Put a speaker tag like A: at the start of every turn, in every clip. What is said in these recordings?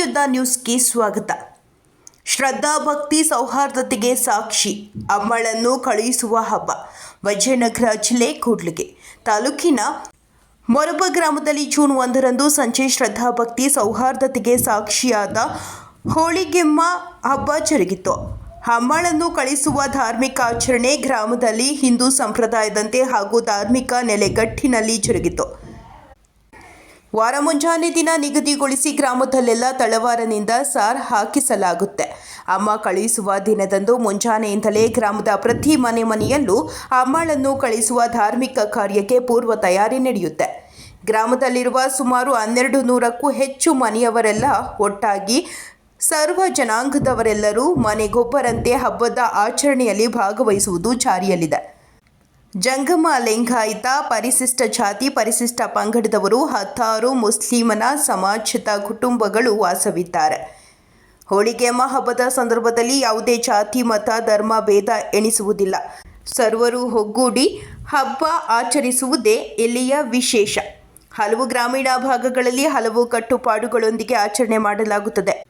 A: ಮಹಾಯುದ್ಧ ನ್ಯೂಸ್ಗೆ ಸ್ವಾಗತ. ಶ್ರದ್ಧಾಭಕ್ತಿ ಸೌಹಾರ್ದತೆಗೆ ಸಾಕ್ಷಿ. ಅಮ್ಮಳನ್ನು ಕಳುಹಿಸುವ ಹಬ್ಬ. ವಿಜಯನಗರ ಜಿಲ್ಲೆ ಕೂಡ್ಲಿಗೆ. ತಾಲೂಕಿನ ಮೊರಬ ಗ್ರಾಮದಲ್ಲಿ ಜೂನ್ ಒಂದರಂದು ಸಂಜೆ ಶ್ರದ್ಧಾಭಕ್ತಿ ಸೌಹಾರ್ದತೆಗೆ ಸಾಕ್ಷಿಯಾದ ಹೋಳಿಗೆಮ್ಮ ಹಬ್ಬ ಜರುಗಿತು. ಅಮ್ಮಳನ್ನು ಕಳಿಸುವ ಧಾರ್ಮಿಕ ಆಚರಣೆ ಗ್ರಾಮದಲ್ಲಿ ಹಿಂದೂ ಸಂಪ್ರದಾಯದಂತೆ ಹಾಗೂ ಧಾರ್ಮಿಕ ನೆಲೆಗಟ್ಟಿನಲ್ಲಿ ಜರುಗಿತು. ವಾರ ಮುಂಜಾನೆ ದಿನ ನಿಗದಿಗೊಳಿಸಿ ಗ್ರಾಮದಲ್ಲೆಲ್ಲ ತಳವಾರನಿಂದ ಸಾರ್ ಹಾಕಿಸಲಾಗುತ್ತೆ. ಅಮ್ಮ ಕಳುಹಿಸುವ ದಿನದಂದು ಮುಂಜಾನೆಯಿಂದಲೇ ಗ್ರಾಮದ ಪ್ರತಿ ಮನೆ ಮನೆಯಲ್ಲೂ ಅಮ್ಮಳನ್ನು ಕಳಿಸುವ ಧಾರ್ಮಿಕ ಕಾರ್ಯಕ್ಕೆ ಪೂರ್ವ ತಯಾರಿ ನಡೆಯುತ್ತೆ. ಗ್ರಾಮದಲ್ಲಿರುವ ಸುಮಾರು ಹನ್ನೆರಡು ನೂರಕ್ಕೂ ಹೆಚ್ಚು ಮನೆಯವರೆಲ್ಲ ಒಟ್ಟಾಗಿ ಸರ್ವ ಜನಾಂಗದವರೆಲ್ಲರೂ ಮನೆಗೊಬ್ಬರಂತೆ ಹಬ್ಬದ ಆಚರಣೆಯಲ್ಲಿ ಭಾಗವಹಿಸುವುದು ಜಾರಿಯಲ್ಲಿದೆ. ಜಂಗಮ ಲಿಂಗಾಯತ, ಪರಿಶಿಷ್ಟ ಜಾತಿ, ಪರಿಶಿಷ್ಟ ಪಂಗಡದವರು, ಹತ್ತಾರು ಮುಸ್ಲಿಮನ ಸಮಾಜದ ಕುಟುಂಬಗಳು ವಾಸವಿದ್ದಾರೆ. ಹೋಳಿಗೆಮ್ಮ ಹಬ್ಬದ ಸಂದರ್ಭದಲ್ಲಿ ಯಾವುದೇ ಜಾತಿ, ಮತ, ಧರ್ಮ, ಭೇದ ಎಣಿಸುವುದಿಲ್ಲ. ಸರ್ವರು ಒಗ್ಗೂಡಿ ಹಬ್ಬ ಆಚರಿಸುವುದೇ ಇಲ್ಲಿಯ ವಿಶೇಷ. ಹಲವು ಗ್ರಾಮೀಣ ಭಾಗಗಳಲ್ಲಿ ಹಲವು ಕಟ್ಟುಪಾಡುಗಳೊಂದಿಗೆ ಆಚರಣೆ ಮಾಡಲಾಗುತ್ತದೆ.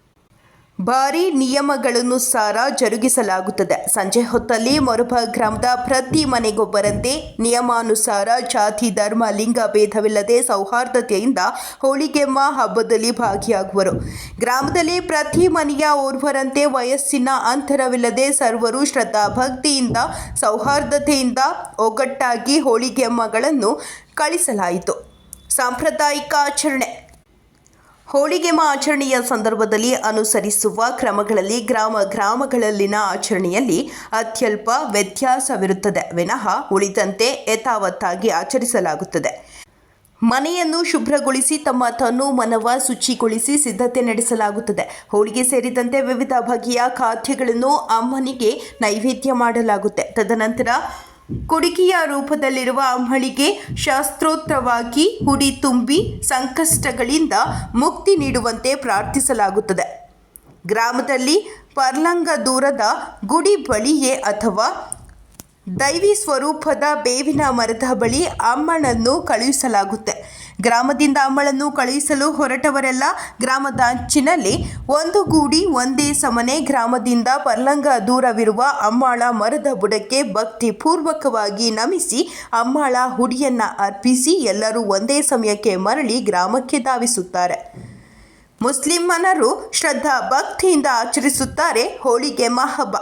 A: ಭಾರಿ ನಿಯಮಗಳನುಸಾರ ಜರುಗಿಸಲಾಗುತ್ತದೆ. ಸಂಜೆ ಹೊತ್ತಲ್ಲಿ ಮೊರಬ ಗ್ರಾಮದ ಪ್ರತಿ ಮನೆಗೊಬ್ಬರಂತೆ ನಿಯಮಾನುಸಾರ ಜಾತಿ, ಧರ್ಮ, ಲಿಂಗ ಭೇದವಿಲ್ಲದೆ ಸೌಹಾರ್ದತೆಯಿಂದ ಹೋಳಿಗೆಮ್ಮ ಹಬ್ಬದಲ್ಲಿ ಭಾಗಿಯಾಗುವರು. ಗ್ರಾಮದಲ್ಲಿ ಪ್ರತಿ ಮನೆಯ ಓರ್ವರಂತೆ ವಯಸ್ಸಿನ ಅಂತರವಿಲ್ಲದೆ ಸರ್ವರು ಶ್ರದ್ಧಾ ಭಕ್ತಿಯಿಂದ ಸೌಹಾರ್ದತೆಯಿಂದ ಒಗ್ಗಟ್ಟಾಗಿ ಹೋಳಿಗೆಮ್ಮಗಳನ್ನು ಕಳಿಸಲಾಯಿತು. ಸಾಂಪ್ರದಾಯಿಕ ಆಚರಣೆ. ಹೋಳಿಗೆಮ ಆಚರಣೆಯ ಸಂದರ್ಭದಲ್ಲಿ ಅನುಸರಿಸುವ ಕ್ರಮಗಳಲ್ಲಿ ಗ್ರಾಮ ಗ್ರಾಮಗಳಲ್ಲಿನ ಆಚರಣೆಯಲ್ಲಿ ಅತ್ಯಲ್ಪ ವ್ಯತ್ಯಾಸವಿರುತ್ತದೆ. ವಿನಃ ಉಳಿದಂತೆ ಯಥಾವತ್ತಾಗಿ ಆಚರಿಸಲಾಗುತ್ತದೆ. ಮನೆಯನ್ನು ಶುಭ್ರಗೊಳಿಸಿ ತಮ್ಮ ತನು ಮನವ ಶುಚಿಗೊಳಿಸಿ ಸಿದ್ಧತೆ ನಡೆಸಲಾಗುತ್ತದೆ. ಹೋಳಿಗೆ ಸೇರಿದಂತೆ ವಿವಿಧ ಬಗೆಯ ಖಾದ್ಯಗಳನ್ನು ಅಮ್ಮನಿಗೆ ನೈವೇದ್ಯ ಮಾಡಲಾಗುತ್ತೆ. ತದನಂತರ ಕುಡಿಕೆಯ ರೂಪದಲ್ಲಿರುವ ಅಮ್ಮಳಿಗೆ ಶಾಸ್ತ್ರೋತ್ರವಾಗಿ ಹುಡಿ ತುಂಬಿ ಸಂಕಷ್ಟಗಳಿಂದ ಮುಕ್ತಿ ನೀಡುವಂತೆ ಪ್ರಾರ್ಥಿಸಲಾಗುತ್ತದೆ. ಗ್ರಾಮದಲ್ಲಿ ಪರ್ಲಂಗ ದೂರದ ಗುಡಿ ಬಳಿಯೇ ಅಥವಾ ದೈವಿ ಸ್ವರೂಪದ ಬೇವಿನ ಮರದ ಬಳಿ ಅಮ್ಮನನ್ನು ಕಳುಹಿಸಲಾಗುತ್ತೆ. ಗ್ರಾಮದಿಂದ ಅಮ್ಮಳನ್ನು ಕಳುಹಿಸಲು ಹೊರಟವರೆಲ್ಲ ಗ್ರಾಮದ ಅಂಚಿನಲ್ಲಿ ಒಂದು ಗೂಡಿ, ಒಂದೇ ಸಮನೆ ಗ್ರಾಮದಿಂದ ಪರ್ಲಂಗ ದೂರವಿರುವ ಅಮ್ಮಾಳ ಮರದ ಬುಡಕ್ಕೆ ಭಕ್ತಿ ಪೂರ್ವಕವಾಗಿ ನಮಿಸಿ ಅಮ್ಮಾಳ ಹುಡಿಯನ್ನ ಅರ್ಪಿಸಿ ಎಲ್ಲರೂ ಒಂದೇ ಸಮಯಕ್ಕೆ ಮರಳಿ ಗ್ರಾಮಕ್ಕೆ ಧಾವಿಸುತ್ತಾರೆ. ಮುಸ್ಲಿಮನರು ಶ್ರದ್ಧಾ ಭಕ್ತಿಯಿಂದ ಆಚರಿಸುತ್ತಾರೆ ಹೋಳಿಗೆ ಮಹಬ್ಬ.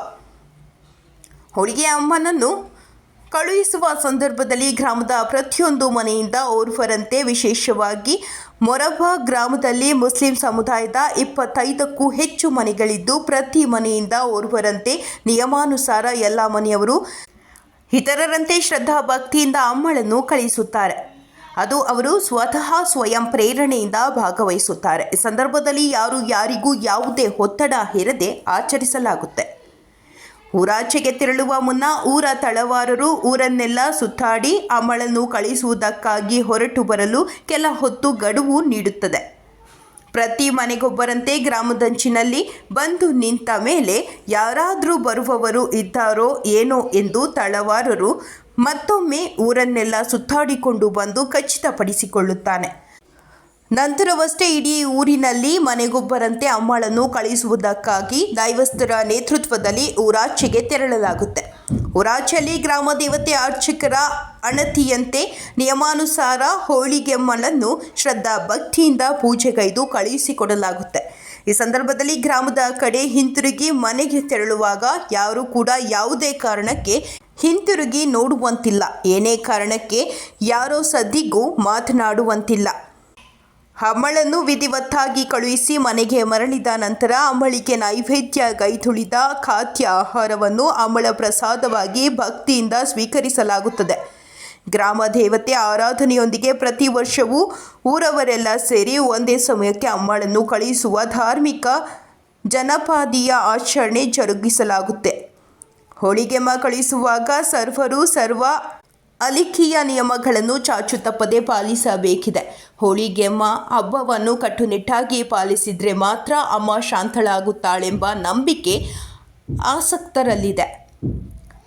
A: ಹೋಳಿಗೆ ಅಮ್ಮನನ್ನು ಕಳುಹಿಸುವ ಸಂದರ್ಭದಲ್ಲಿ ಗ್ರಾಮದ ಪ್ರತಿಯೊಂದು ಮನೆಯಿಂದ ಓರ್ವರಂತೆ ವಿಶೇಷವಾಗಿ ಮೊರಬ ಗ್ರಾಮದಲ್ಲಿ ಮುಸ್ಲಿಂ ಸಮುದಾಯದ ಇಪ್ಪತ್ತೈದಕ್ಕೂ ಹೆಚ್ಚು ಮನೆಗಳಿದ್ದು ಪ್ರತಿ ಮನೆಯಿಂದ ಓರ್ವರಂತೆ ನಿಯಮಾನುಸಾರ ಎಲ್ಲ ಮನೆಯವರು ಇತರರಂತೆ ಶ್ರದ್ಧಾ ಭಕ್ತಿಯಿಂದ ಅಮ್ಮಳನ್ನು ಕಳಿಸುತ್ತಾರೆ ಅದು ಅವರು ಸ್ವತಃ ಸ್ವಯಂ ಪ್ರೇರಣೆಯಿಂದ ಭಾಗವಹಿಸುತ್ತಾರೆ. ಸಂದರ್ಭದಲ್ಲಿ ಯಾರು ಯಾರಿಗೂ ಯಾವುದೇ ಒತ್ತಡ ಹೇರದೆ ಆಚರಿಸಲಾಗುತ್ತೆ. ಊರಾಚೆಗೆ ತೆರಳುವ ಮುನ್ನ ಊರ ತಳವಾರರು ಊರನ್ನೆಲ್ಲ ಸುತ್ತಾಡಿ ಅಮಳನ್ನು ಕಳಿಸುವುದಕ್ಕಾಗಿ ಹೊರಟು ಬರಲು ಕೆಲ ಹೊತ್ತು ಗಡುವು ನೀಡುತ್ತದೆ. ಪ್ರತಿ ಮನೆಗೊಬ್ಬರಂತೆ ಗ್ರಾಮದಂಚಿನಲ್ಲಿ ಬಂದು ನಿಂತ ಮೇಲೆ ಯಾರಾದರೂ ಬರುವವರು ಇದ್ದಾರೋ ಏನೋ ಎಂದು ತಳವಾರರು ಮತ್ತೊಮ್ಮೆ ಊರನ್ನೆಲ್ಲ ಸುತ್ತಾಡಿಕೊಂಡು ಬಂದು ಖಚಿತಪಡಿಸಿಕೊಳ್ಳುತ್ತಾನೆ. ನಂತರವಷ್ಟೇ ಇಡೀ ಊರಿನಲ್ಲಿ ಮನೆಗೊಬ್ಬರಂತೆ ಅಮ್ಮಳನ್ನು ಕಳಿಸುವುದಕ್ಕಾಗಿ ದೈವಸ್ಥರ ನೇತೃತ್ವದಲ್ಲಿ ಊರಾಚೆಗೆ ತೆರಳಲಾಗುತ್ತೆ. ಊರಾಚೆಯಲ್ಲಿ ಗ್ರಾಮ ದೇವತೆ ಅರ್ಚಕರ ಅಣತಿಯಂತೆ ನಿಯಮಾನುಸಾರ ಹೋಳಿಗೆಮ್ಮಳನ್ನು ಶ್ರದ್ಧಾ ಭಕ್ತಿಯಿಂದ ಪೂಜೆಗೈದು ಕಳುಹಿಸಿಕೊಡಲಾಗುತ್ತೆ. ಈ ಸಂದರ್ಭದಲ್ಲಿ ಗ್ರಾಮದ ಕಡೆ ಹಿಂತಿರುಗಿ ಮನೆಗೆ ತೆರಳುವಾಗ ಯಾರು ಕೂಡ ಯಾವುದೇ ಕಾರಣಕ್ಕೆ ಹಿಂತಿರುಗಿ ನೋಡುವಂತಿಲ್ಲ. ಏನೇ ಕಾರಣಕ್ಕೆ ಯಾರೋ ಸದ್ದಿಗೂ ಮಾತನಾಡುವಂತಿಲ್ಲ. ಅಮ್ಮಳನ್ನು ವಿಧಿವತ್ತಾಗಿ ಕಳುಹಿಸಿ ಮನೆಗೆ ಮರಳಿದ ನಂತರ ಅಮ್ಮಳಿಗೆ ನೈವೇದ್ಯ ಗೈದುಳಿದ ಖಾದ್ಯ ಆಹಾರವನ್ನು ಅಮ್ಮಳ ಪ್ರಸಾದವಾಗಿ ಭಕ್ತಿಯಿಂದ ಸ್ವೀಕರಿಸಲಾಗುತ್ತದೆ. ಗ್ರಾಮ ದೇವತೆ ಆರಾಧನೆಯೊಂದಿಗೆ ಪ್ರತಿ ವರ್ಷವೂ ಊರವರೆಲ್ಲ ಸೇರಿ ಒಂದೇ ಸಮಯಕ್ಕೆ ಅಮ್ಮಳನ್ನು ಕಳುಹಿಸುವ ಧಾರ್ಮಿಕ ಜನಪಾದಿಯ ಆಚರಣೆ ಜರುಗಿಸಲಾಗುತ್ತೆ. ಹೋಳಿಗೆಮ್ಮ ಕಳಿಸುವಾಗ ಸರ್ವರು ಸರ್ವ ಅಲಿಖಿಯ ನಿಯಮಗಳನ್ನು ಚಾಚು ತಪ್ಪದೆ ಪಾಲಿಸಬೇಕಿದೆ. ಹೋಳಿಗೆಮ್ಮ ಹಬ್ಬವನ್ನು ಕಟ್ಟುನಿಟ್ಟಾಗಿ ಪಾಲಿಸಿದರೆ ಮಾತ್ರ ಅಮ್ಮ ಶಾಂತಳಾಗುತ್ತಾಳೆಂಬ ನಂಬಿಕೆ ಆಸಕ್ತರಲ್ಲಿದೆ.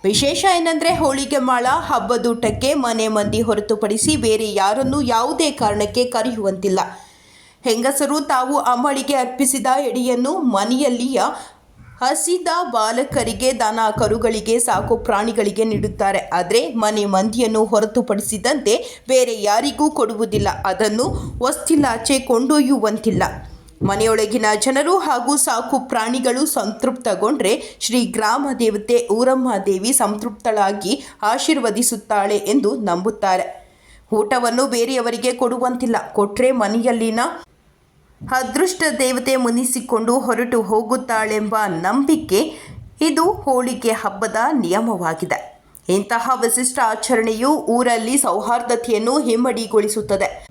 A: ವಿಶೇಷ ಏನಂದರೆ ಹೋಳಿಗೆ ಮಾಳ ಹಬ್ಬದೂಟಕ್ಕೆ ಮನೆ ಮಂದಿ ಹೊರತುಪಡಿಸಿ ಬೇರೆ ಯಾರನ್ನೂ ಯಾವುದೇ ಕಾರಣಕ್ಕೆ ಕರೆಯುವಂತಿಲ್ಲ. ಹೆಂಗಸರು ತಾವು ಅಮ್ಮಳಿಗೆ ಅರ್ಪಿಸಿದ ಎಡಿಯನ್ನು ಮನೆಯಲ್ಲಿಯ ಹಸಿದ ಬಾಲಕರಿಗೆ ದನ, ಕರುಗಳಿಗೆ ಸಾಕು ಪ್ರಾಣಿಗಳಿಗೆ ನೀಡುತ್ತಾರೆ. ಆದರೆ ಮನೆ ಮಂದಿಯನ್ನು ಹೊರತುಪಡಿಸಿದಂತೆ ಬೇರೆ ಯಾರಿಗೂ ಕೊಡುವುದಿಲ್ಲ. ಅದನ್ನು ವಸ್ತಿಲಾಚೆ ಕೊಂಡೊಯ್ಯುವಂತಿಲ್ಲ. ಮನೆಯೊಳಗಿನ ಜನರು ಹಾಗೂ ಸಾಕು ಪ್ರಾಣಿಗಳು ಸಂತೃಪ್ತಗೊಂಡ್ರೆ ಶ್ರೀ ಗ್ರಾಮ ದೇವತೆ ಊರಮ್ಮ ದೇವಿ ಸಂತೃಪ್ತಳಾಗಿ ಆಶೀರ್ವದಿಸುತ್ತಾಳೆ ಎಂದು ನಂಬುತ್ತಾರೆ. ಊಟವನ್ನು ಬೇರೆಯವರಿಗೆ ಕೊಡುವಂತಿಲ್ಲ. ಕೊಟ್ಟರೆ ಮನೆಯಲ್ಲಿನ ಅದೃಷ್ಟ ದೇವತೆ ಮುನಿಸಿಕೊಂಡು ಹೊರಟು ಹೋಗುತ್ತಾಳೆಂಬ ನಂಬಿಕೆ ಇದು ಹೋಳಿಗೆ ಹಬ್ಬದ ನಿಯಮವಾಗಿದೆ. ಇಂತಹ ವಿಶಿಷ್ಟ ಆಚರಣೆಯು ಊರಲ್ಲಿ ಸೌಹಾರ್ದತೆಯನ್ನು ಹಿಮ್ಮಡಿಗೊಳಿಸುತ್ತದೆ.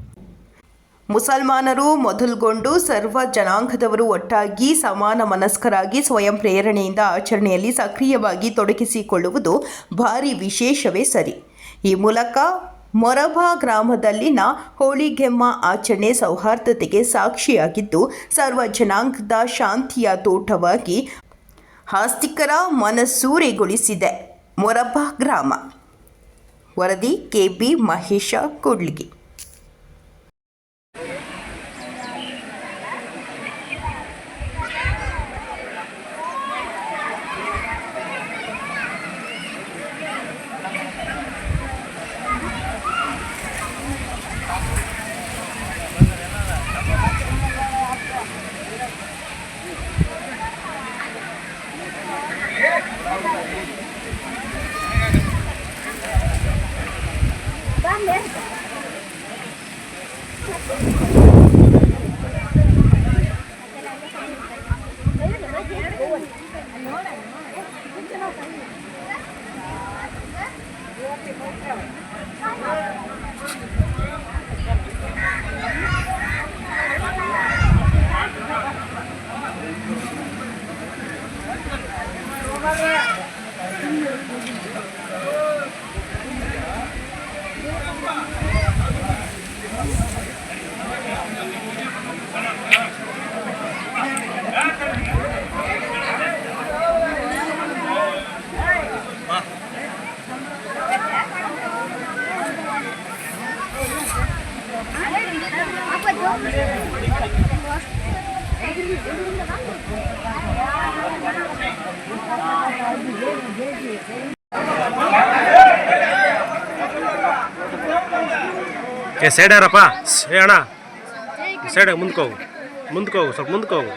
A: ಮುಸಲ್ಮಾನರು ಮೊದಲುಗೊಂಡು ಸರ್ವ ಜನಾಂಗದವರು ಒಟ್ಟಾಗಿ ಸಮಾನ ಮನಸ್ಕರಾಗಿ ಸ್ವಯಂ ಪ್ರೇರಣೆಯಿಂದ ಆಚರಣೆಯಲ್ಲಿ ಸಕ್ರಿಯವಾಗಿ ತೊಡಗಿಸಿಕೊಳ್ಳುವುದು ಭಾರಿ ವಿಶೇಷವೇ ಸರಿ. ಈ ಮೂಲಕ ಮೊರಬಾ ಗ್ರಾಮದಲ್ಲಿನ ಹೋಳಿಗೆಮ್ಮ ಆಚರಣೆ ಸೌಹಾರ್ದತೆಗೆ ಸಾಕ್ಷಿಯಾಗಿದ್ದು, ಸರ್ವ ಜನಾಂಗದ ಶಾಂತಿಯ ತೋಟವಾಗಿ ಆಸ್ತಿಕರ ಮನಸೂರೆಗೊಳಿಸಿದೆ. ಮೊರಬಾ ಗ್ರಾಮ. ವರದಿ ಕೆ. ಬಿ ಮಹೇಶ ಕೂಡ್ಲಿಗಿ.
B: ಏ ಸೈಡ್ ಯಾರಪ್ಪ ಏ ಅಣ್ಣ ಸೈಡ್ ಮುಂದಕ್ಕೆ ಹೋಗು ಮುಂದಕ್ಕೆ ಹೋಗು ಸ್ವಲ್ಪ ಮುಂದಕ್ಕೆ ಹೋಗು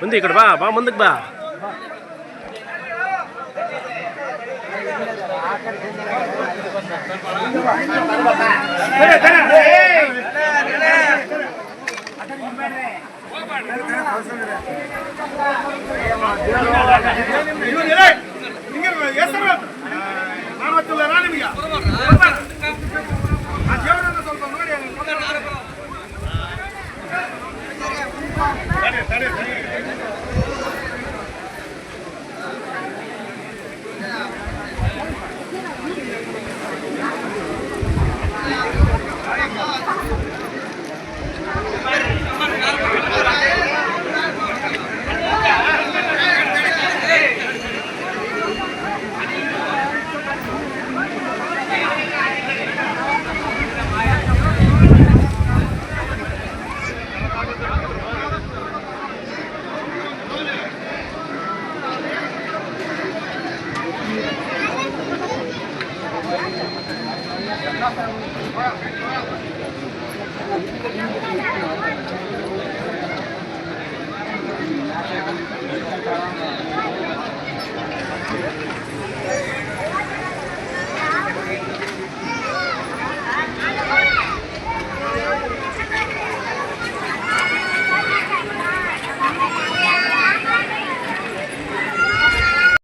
B: ಮುಂದೆ ಈ ಕಡೆ ಬಾ ಬಾ ಮುಂದಕ್ಕೆ ಬಾ
C: ಹೆಸರು ನಾನು ಗೊತ್ತಿಲ್ಲ ನಿಮಗೆ